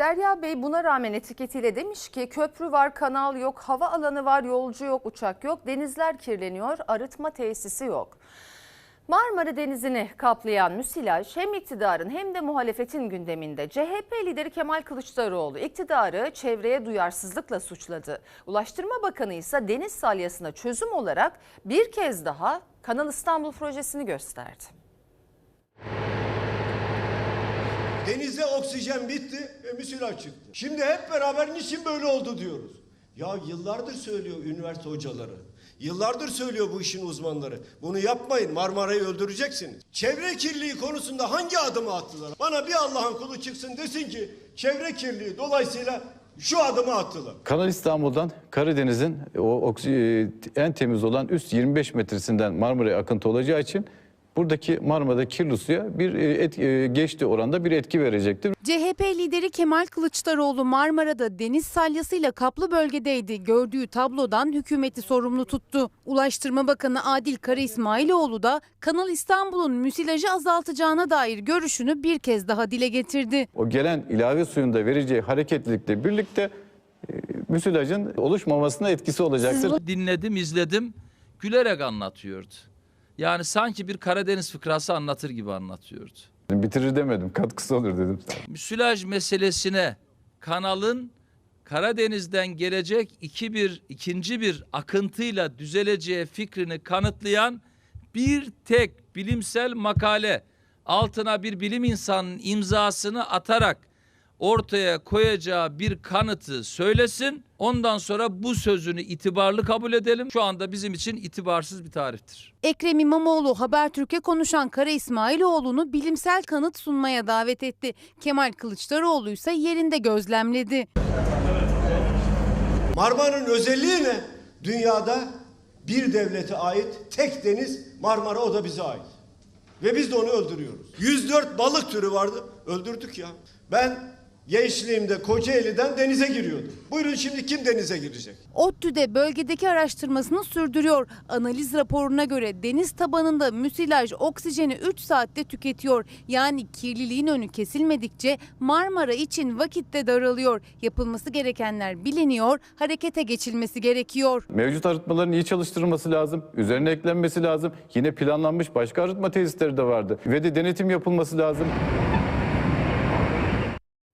Derya Bey buna rağmen etiketiyle demiş ki köprü var, kanal yok, hava alanı var, yolcu yok, uçak yok, denizler kirleniyor, arıtma tesisi yok. Marmara Denizi'ni kaplayan müsilaj hem iktidarın hem de muhalefetin gündeminde. CHP lideri Kemal Kılıçdaroğlu iktidarı çevreye duyarsızlıkla suçladı. Ulaştırma Bakanı ise deniz salyasına çözüm olarak bir kez daha Kanal İstanbul projesini gösterdi. Denize oksijen bitti ve müsilaj çıktı. Şimdi hep beraber niçin böyle oldu diyoruz. Ya yıllardır söylüyor üniversite hocaları. Yıllardır söylüyor bu işin uzmanları. Bunu yapmayın Marmara'yı öldüreceksiniz. Çevre kirliliği konusunda hangi adımı attılar? Bana bir Allah'ın kulu çıksın desin ki çevre kirliliği dolayısıyla şu adımı attılar. Kanal İstanbul'dan Karadeniz'in e, en temiz olan üst 25 metresinden Marmara'ya akıntı olacağı için buradaki Marmara'da kirli suya bir e, et, e, geçti oranda bir etki verecektir. CHP lideri Kemal Kılıçdaroğlu Marmara'da deniz salyasıyla kaplı bölgedeydi. Gördüğü tablodan hükümeti sorumlu tuttu. Ulaştırma Bakanı Adil Kara İsmailoğlu da Kanal İstanbul'un müsilajı azaltacağına dair görüşünü bir kez daha dile getirdi. O gelen ilave suyun da vereceği hareketlilikle birlikte e, müsilajın oluşmamasına etkisi olacaktır. dinledim, izledim. Gülerek anlatıyordu. Yani sanki bir Karadeniz fıkrası anlatır gibi anlatıyordu. Bitirir demedim katkısı olur dedim. Müsilaj meselesine kanalın Karadeniz'den gelecek iki bir, ikinci bir akıntıyla düzeleceği fikrini kanıtlayan bir tek bilimsel makale altına bir bilim insanının imzasını atarak ortaya koyacağı bir kanıtı söylesin. Ondan sonra bu sözünü itibarlı kabul edelim. Şu anda bizim için itibarsız bir tarihtir. Ekrem İmamoğlu Habertürk'e konuşan Kara İsmailoğlu'nu bilimsel kanıt sunmaya davet etti. Kemal Kılıçdaroğlu ise yerinde gözlemledi. Marmara'nın özelliği ne? Dünyada bir devlete ait tek deniz Marmara o da bize ait. Ve biz de onu öldürüyoruz. 104 balık türü vardı. Öldürdük ya. Ben gençliğimde Kocaeli'den denize giriyordum. Buyurun şimdi kim denize girecek? ODTÜ'de bölgedeki araştırmasını sürdürüyor. Analiz raporuna göre deniz tabanında müsilaj oksijeni 3 saatte tüketiyor. Yani kirliliğin önü kesilmedikçe Marmara için vakitte daralıyor. Yapılması gerekenler biliniyor, harekete geçilmesi gerekiyor. Mevcut arıtmaların iyi çalıştırılması lazım. Üzerine eklenmesi lazım. Yine planlanmış başka arıtma tesisleri de vardı. Ve de denetim yapılması lazım.